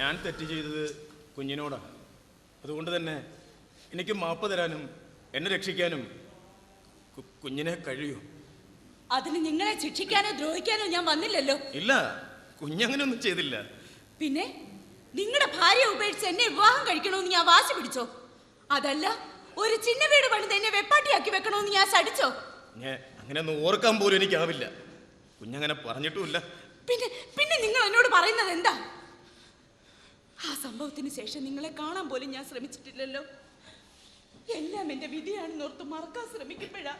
ഞാൻ തെറ്റ് ചെയ്തത് കുഞ്ഞിനോടാണ്. അതുകൊണ്ട് തന്നെ എനിക്ക് മാപ്പ് തരാനും എന്നെ രക്ഷിക്കാനും കുഞ്ഞിനെ കഴിയൂ. അതിന് നിങ്ങളെ ശിക്ഷിക്കാനോ ദ്രോഹിക്കാനോ ഞാൻ വന്നില്ലല്ലോ? ഇല്ല കുഞ്ഞങ്ങനൊന്നും ചെയ്തില്ല. പിന്നെ നിങ്ങളുടെ ഭാര്യ ഉപേക്ഷിച്ച് എന്നെ വിവാഹം കഴിക്കണമെന്ന് ഞാൻ വാശി പിടിച്ചോ? അതല്ല ഒരു ചിന്ന വീട് പണിത് എന്നെ വെപ്പാട്ടിയാക്കി വെക്കണമെന്ന് ഞാൻ സടിച്ചോ ഞാൻ അങ്ങനെയൊന്നും ഓർക്കാൻ പോലും എനിക്കാവില്ല. കുഞ്ഞങ്ങനെ പറഞ്ഞിട്ടുമില്ല. പിന്നെ പിന്നെ നിങ്ങൾ എന്നോട് പറയുന്നത് എന്താ? ആ സംഭവത്തിന് ശേഷം നിങ്ങളെ കാണാൻ പോലും ഞാൻ ശ്രമിച്ചിട്ടില്ലല്ലോ. എല്ലാം എന്റെ വിധിയാണെന്ന് ഓർത്ത് മറക്കാൻ ശ്രമിക്കുമ്പോഴാ.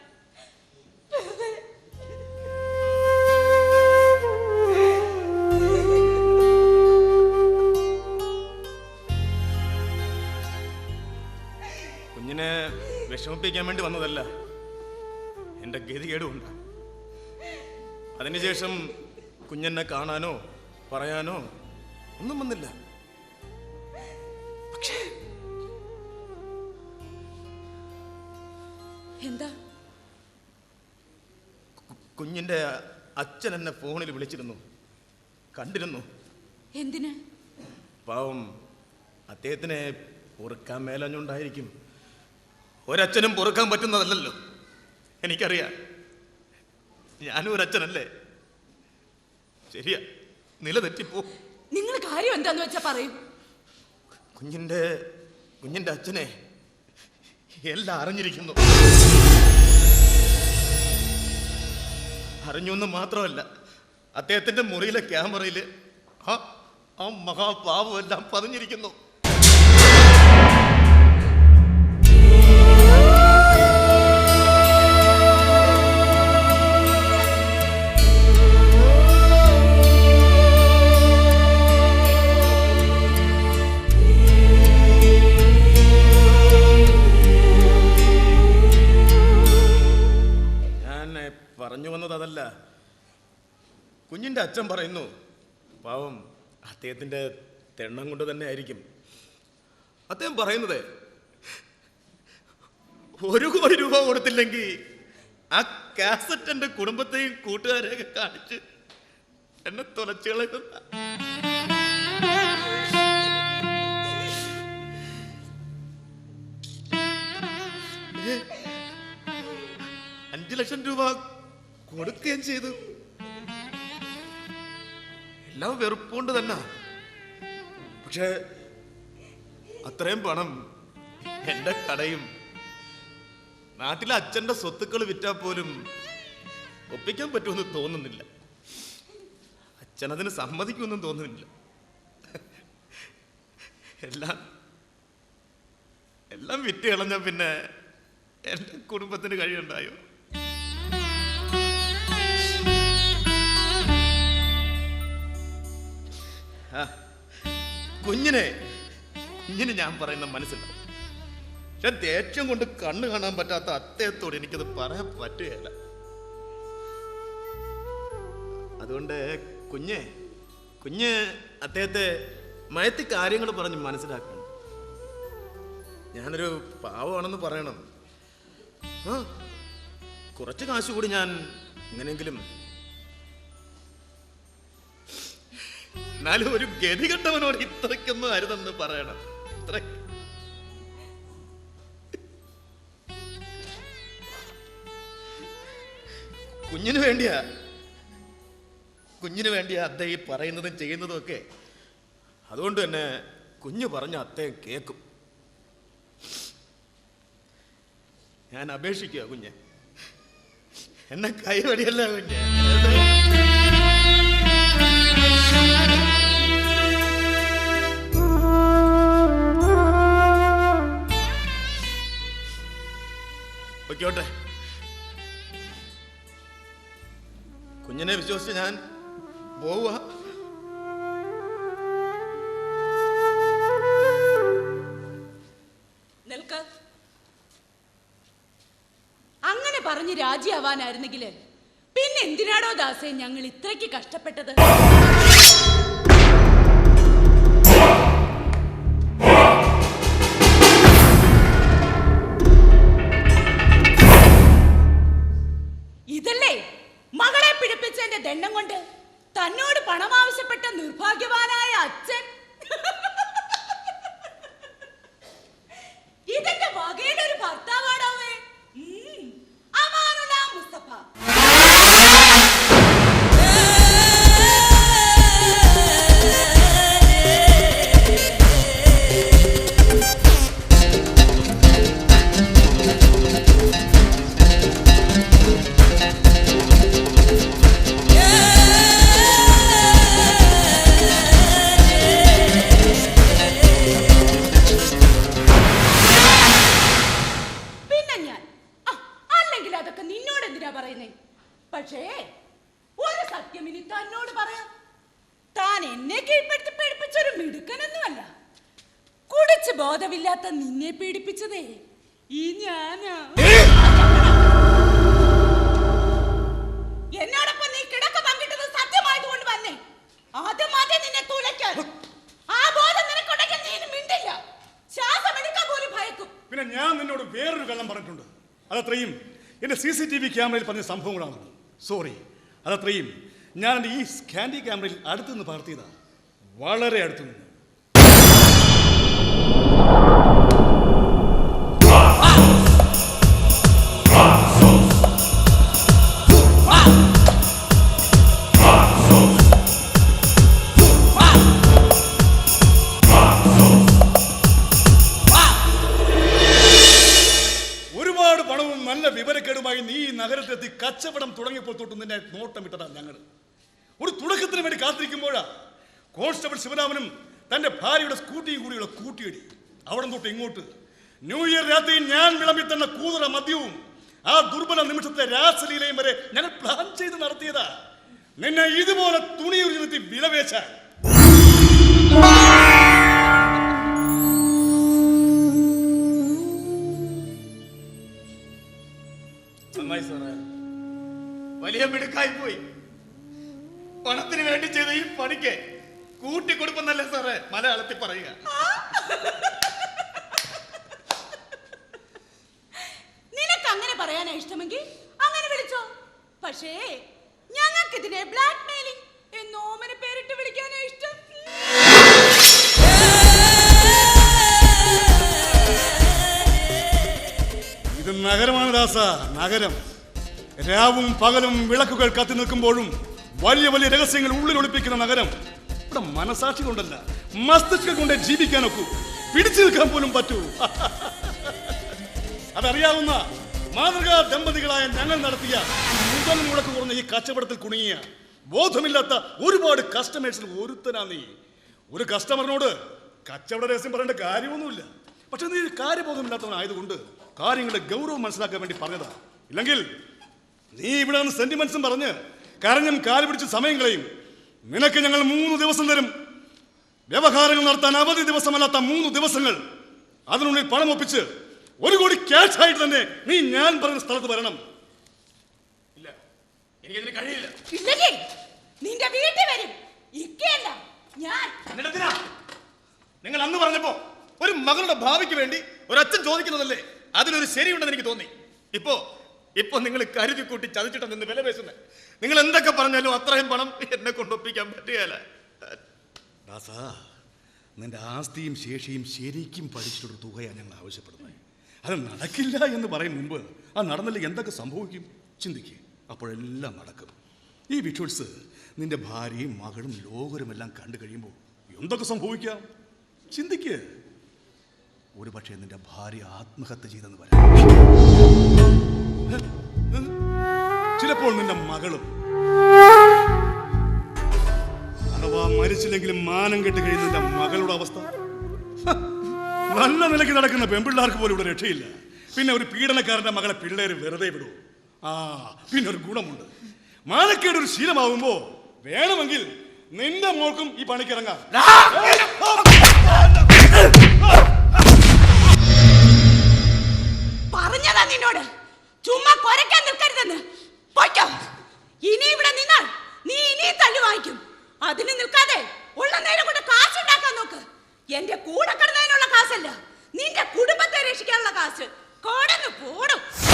കുഞ്ഞിനെ വിഷമിപ്പിക്കാൻ വേണ്ടി വന്നതല്ല. എന്റെ ഗതികേടുമുണ്ട് അതിനുശേഷം കുഞ്ഞെന്നെ കാണാനോ പറയാനോ ഒന്നും വന്നില്ല. എന്താ? കുഞ്ഞിന്റെ അച്ഛൻ എന്നെ ഫോണിൽ വിളിച്ചിരുന്നു. കണ്ടിരുന്നു. എന്തിന്? പാവം അദ്ദേഹത്തിനെ പൊറുക്കാൻ മേലഞ്ഞുണ്ടായിരിക്കും. ഒരച്ഛനും പൊറുക്കാൻ പറ്റുന്നതല്ലല്ലോ. എനിക്കറിയാം. ഞാനും ഒരച്ഛനല്ലേ. ശരിയാ നില തെറ്റിപ്പോ. നിങ്ങൾ കാര്യം എന്താന്ന് വെച്ചാ പറയൂ. കുഞ്ഞിന്റെ കുഞ്ഞിന്റെ അച്ഛനെ എല്ലാം അറിഞ്ഞിരിക്കുന്നു. അറിഞ്ഞു എന്ന് മാത്രമല്ല അദ്ദേഹത്തിന്റെ മുറിയിലെ ക്യാമറയിൽ ആ ആ എല്ലാം പതിഞ്ഞിരിക്കുന്നു. കുഞ്ഞിന്റെ അച്ഛൻ പറയുന്നു പാവം അദ്ദേഹത്തിന്റെ തെണ്ണം കൊണ്ട് തന്നെ ആയിരിക്കും. അദ്ദേഹം പറയുന്നത് ഒരു കോടി രൂപ കൊടുത്തില്ലെങ്കിൽ ആ കാസറ്റ് എന്റെ കുടുംബത്തെയും കൂട്ടുകാരെയൊക്കെ കാണിച്ച് എന്നെ തുലച്ചു കളയുന്ന അഞ്ചു ലക്ഷം രൂപ കൊടുക്കുകയും ചെയ്തു. എല്ലാം വെറുപ്പുകൊണ്ട് തന്നെ. പക്ഷേ അത്രയും പണം എന്റെ കടയും. നാട്ടിലെ അച്ഛന്റെ സ്വത്തുക്കൾ വിറ്റാൽ പോലും ഒപ്പിക്കാൻ പറ്റുമെന്ന് തോന്നുന്നില്ല. അച്ഛൻ അതിന് സമ്മതിക്കുമെന്നും തോന്നുന്നില്ല. എല്ലാം എല്ലാം വിറ്റ് കളഞ്ഞ പിന്നെ എന്റെ കുടുംബത്തിന് കഴിയുണ്ടായോ കുഞ്ഞിനെ കുഞ്ഞിന് ഞാൻ പറയുന്ന മനസ്സിലാവും. പക്ഷെ ദേഷ്യം കൊണ്ട് കണ്ണു കാണാൻ പറ്റാത്ത അത്തേത്തോട് എനിക്കത് പറയാൻ പറ്റുകയില്ല. അതുകൊണ്ട് കുഞ്ഞെ കുഞ്ഞ് അദ്ദേഹത്തെ മയത്തി കാര്യങ്ങൾ പറഞ്ഞ് മനസ്സിലാക്കണം. ഞാനൊരു പാവമാണെന്ന് പറയണം. കുറച്ച് കാശ് കൂടി ഞാൻ എങ്ങനെയെങ്കിലും എന്നാലും ഒരു ഗതി കെട്ടവനോട് ഇത്രയ്ക്കൊന്നും അരുതെന്ന് പറയണം. കുഞ്ഞിന് വേണ്ടിയാ. കുഞ്ഞിന് വേണ്ടിയാ അത്ത ഈ പറയുന്നതും ചെയ്യുന്നതും ഒക്കെ. അതുകൊണ്ട് തന്നെ കുഞ്ഞു പറഞ്ഞ അത്തയും കേൾക്കും ഞാൻ അപേക്ഷിക്കുക കുഞ്ഞ്. എന്നെ കൈവടിയല്ല കുഞ്ഞ്. പൊയ്ക്കോട്ടെ കുഞ്ഞിനെ വിശ്വസിച്ച് ഞാൻ പോവുക. അങ്ങനെ പറഞ്ഞ് രാജിയാവാനായിരുന്നെങ്കിൽ പിന്നെ എന്തിനാടോ ദാസേ ഞങ്ങൾ ഇത്രയ്ക്ക് കഷ്ടപ്പെട്ടത്? Gönül, page ബോധമില്ലാത്ത നിന്നെ പീഡിപ്പിച്ചതേ. ഈ ഞാനാ. എന്നോടൊപ്പം നീ കിടക്ക പങ്കിട്ടത് സത്യമായതുകൊണ്ട് വന്നേ. ആദ്യം ആദ്യം നിന്നെ തുലയ്ക്കാൻ. ആ ബോധം നിനക്കുണ്ടെങ്കിൽ നീ മിണ്ടില്ല. ശ്വാസം എടുക്കാൻ പോലും ഭയക്കും. പിന്നെ ഞാൻ നിന്നോട് വേറൊരു കള്ളം പറഞ്ഞിട്ടുണ്ട്. അതത്രയും എന്റെ സി സി ടി വി ക്യാമറയിൽ പറഞ്ഞ സംഭവങ്ങളാണ്. സോറി അതത്രയും ഞാൻ എന്റെ ഈ സ്കാൻഡി ക്യാമറയിൽ അടുത്തുനിന്ന് പകർത്തിയതാണ് വളരെ അടുത്തുനിന്ന്. വിവരക്കേടുമായി നീ ഈ നഗരത്തിലെത്തി കച്ചവടം തുടങ്ങിയപ്പോൾ തൊട്ട് നിന്നെ നോട്ടം ഇട്ടതാണ് ഞങ്ങൾ. ഒരു തുടക്കത്തിന് വേണ്ടി കാത്തിരിക്കുമ്പോഴാ കോൺസ്റ്റബിൾ ശിവരാമനും തന്റെ ഭാര്യയുടെ സ്കൂട്ടിയും കൂടിയുള്ള കൂട്ടിയിടി. അവിടെ തൊട്ട് ഇങ്ങോട്ട്. ന്യൂ ഇയർ രാത്രി ഞാൻ വിളമ്പി തന്ന കൂതറ മദ്യവും ആ ദുർബല നിമിഷത്തെ രാസലീലയും വരെ ഞങ്ങൾ പ്ലാൻ ചെയ്ത് നടത്തിയതാ. നിന്നെ ഇതുപോലെ തുണിയുരുത്തി വിലവേശാൻ സാറേ. വലിയ മിടുക്കായി പോയി. പണത്തിന് വേണ്ടി ചെയ്ത ഈ പണിക്ക് കൂട്ടിക്കൊടുപ്പെന്നല്ലേ സാറേ മലയാളത്തിൽ പറയുക. നിനക്ക് അങ്ങനെ പറയാനാ ഇഷ്ടമെങ്കിൽ അങ്ങനെ വിളിച്ചോ. പക്ഷേ ഞങ്ങൾക്കിതിനെ ബ്ലാക്ക് മെയിലിംഗ് എന്ന് ഓമന പേരിട്ട് വിളിക്കാനാ ഇഷ്ടം. ഇത് നഗരമാണ് ദാസ നഗരം. രാവും പകലും വിളക്കുകൾ കത്തി നിൽക്കുമ്പോഴും വലിയ വലിയ രഹസ്യങ്ങൾ ഉള്ളിൽ ഒളിപ്പിക്കുന്ന നഗരം ഇവിടെ മനസാക്ഷി കൊണ്ടല്ല മസ്തിഷ്കം കൊണ്ട് ജീവിക്കാൻ ഒക്കെ പിടിച്ചു നിൽക്കാൻ പോലും പറ്റൂ. അതറിയാവുന്ന മാതൃകാ ദമ്പതികളായ ഞങ്ങൾ നടത്തിയ മുതൽ മുടക്ക് കുറഞ്ഞ ഈ കച്ചവടത്തിൽ കുണുങ്ങിയ ബോധമില്ലാത്ത ഒരുപാട് കസ്റ്റമേഴ്സിൽ ഒരുത്തനാ നീ ഒരു കസ്റ്റമറിനോട് കച്ചവട രഹസ്യം പറയേണ്ട കാര്യമൊന്നുമില്ല. പക്ഷെ നീ കാര്യബോധമില്ലാത്തവനായതുകൊണ്ട് കാര്യങ്ങളുടെ ഗൗരവം മനസ്സിലാക്കാൻ വേണ്ടി പറഞ്ഞതാ. ഇല്ലെങ്കിൽ നീ ഇവിടെ നിന്ന് സെന്റിമെന്റ്സും പറഞ്ഞ് കരഞ്ഞും കാൽ പിടിച്ച് സമയം കളയും. നിനക്ക് ഞങ്ങൾ മൂന്ന് ദിവസം തരും. വ്യവഹാരങ്ങൾ നടത്താൻ അവധി ദിവസമല്ലാത്ത മൂന്ന് ദിവസങ്ങൾ. അതിനുള്ളിൽ പണം ഒപ്പിച്ച് ഒരു കോടി ക്യാഷ് ആയിട്ട് തന്നെ നീ ഞാൻ പറഞ്ഞ സ്ഥലത്ത് വരണം. ഇല്ല എനിക്കതിന് കഴിയില്ല. ഇല്ലെങ്കിൽ നിന്റെ വീട്ടിൽ വരും. ഇക്കയല്ല ഞാൻ. നിങ്ങൾ അന്ന് പറഞ്ഞപ്പോ ഒരു മകളുടെ ഭാവിക്ക് വേണ്ടി ഒരു അച്ഛൻ ചോദിക്കുന്നതല്ലേ? അതിനൊരു ശരിയുണ്ടെന്ന് എനിക്ക് തോന്നി. ഇപ്പോ ഇപ്പൊ നിങ്ങൾ കരുതി കൂട്ടി ചതിച്ചിട്ട് നിന്ന് വില പേശുന്നത് നിങ്ങൾ എന്തൊക്കെ പറഞ്ഞാലും അത്രയും പണം എന്നെ കൊണ്ടൊപ്പിക്കാൻ പറ്റുകയല്ല. നിന്റെ ആസ്തിയും ശേഷിയും ശരിക്കും പഠിച്ചിട്ടൊരു തുകയാണ് ഞങ്ങൾ ആവശ്യപ്പെടുന്നത്. അത് നടക്കില്ല എന്ന് പറയും മുമ്പ് ആ നടന്നില്ല എന്തൊക്കെ സംഭവിക്കും? ചിന്തിക്കുക അപ്പോഴെല്ലാം നടക്കും. ഈ വിഷ്വൽസ് നിന്റെ ഭാര്യയും മകളും ലോകരുമെല്ലാം കണ്ടു കഴിയുമ്പോൾ എന്തൊക്കെ സംഭവിക്കാം? ചിന്തിക്കുക ഒരു പക്ഷേ നിന്റെ ഭാര്യ ആത്മഹത്യ ചെയ്തെന്ന് പറയാം. ചിലപ്പോൾ നിന്റെ മകളും അഥവാ മരിച്ചില്ലെങ്കിലും മാനം കെട്ട് കഴിയുന്ന നിന്റെ മകളുടെ അവസ്ഥ. നല്ല നിലയ്ക്ക് നടക്കുന്ന പെൺപിള്ളാർക്ക് പോലും ഇവിടെ രക്ഷയില്ല. പിന്നെ ഒരു പീഡനക്കാരന്റെ മകളെ പിള്ളേര് വെറുതെ വിടൂ. ആ പിന്നെ ഒരു ഗുണമുണ്ട്. മാനക്കേട് ഒരു ശീലമാവുമ്പോ വേണമെങ്കിൽ നിന്റെ മോൾക്കും ഈ പണിക്കിറങ്ങാം നിന്നോട്. ചുമ്മാ കൊരക്കാൻ നിൽക്കരുതെന്ന്. പൊയ്ക്കോ. ഇനി ഇവിടെ നിന്നാൽ നീ ഇനി തല്ലു വാങ്ങിക്കും. അതിന് നിൽക്കാതെ ഉള്ള നേരം കൊണ്ട് കാശുണ്ടാക്കാൻ നോക്ക്. എന്റെ കൂടെ കിടന്നതിനുള്ള കാശല്ല. നിന്റെ കുടുംബത്തെ രക്ഷിക്കാനുള്ള കാശ്. കോടന്ന് പോടും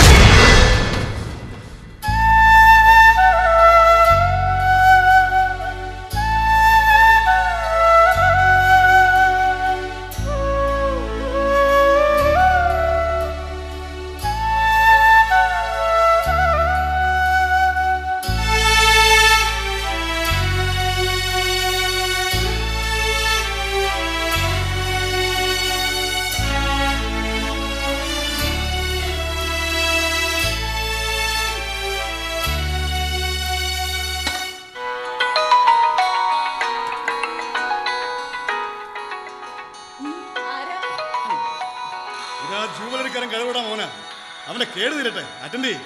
തീരട്ടെ അറ്റൻഡ് ചെയ്യും.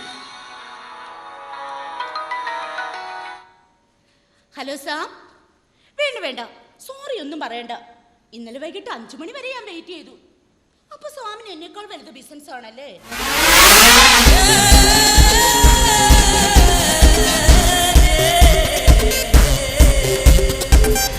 ഹലോ സാം വേണ്ട വേണ്ട. സോറി ഒന്നും പറയണ്ട. ഇന്നലെ വൈകിട്ട് അഞ്ചു മണി വരെ ഞാൻ വെയിറ്റ് ചെയ്തു. അപ്പൊ സ്വാമിന് എന്നേക്കാൾ വലുത് ബിസിനസ് ആണല്ലേ? Yeah.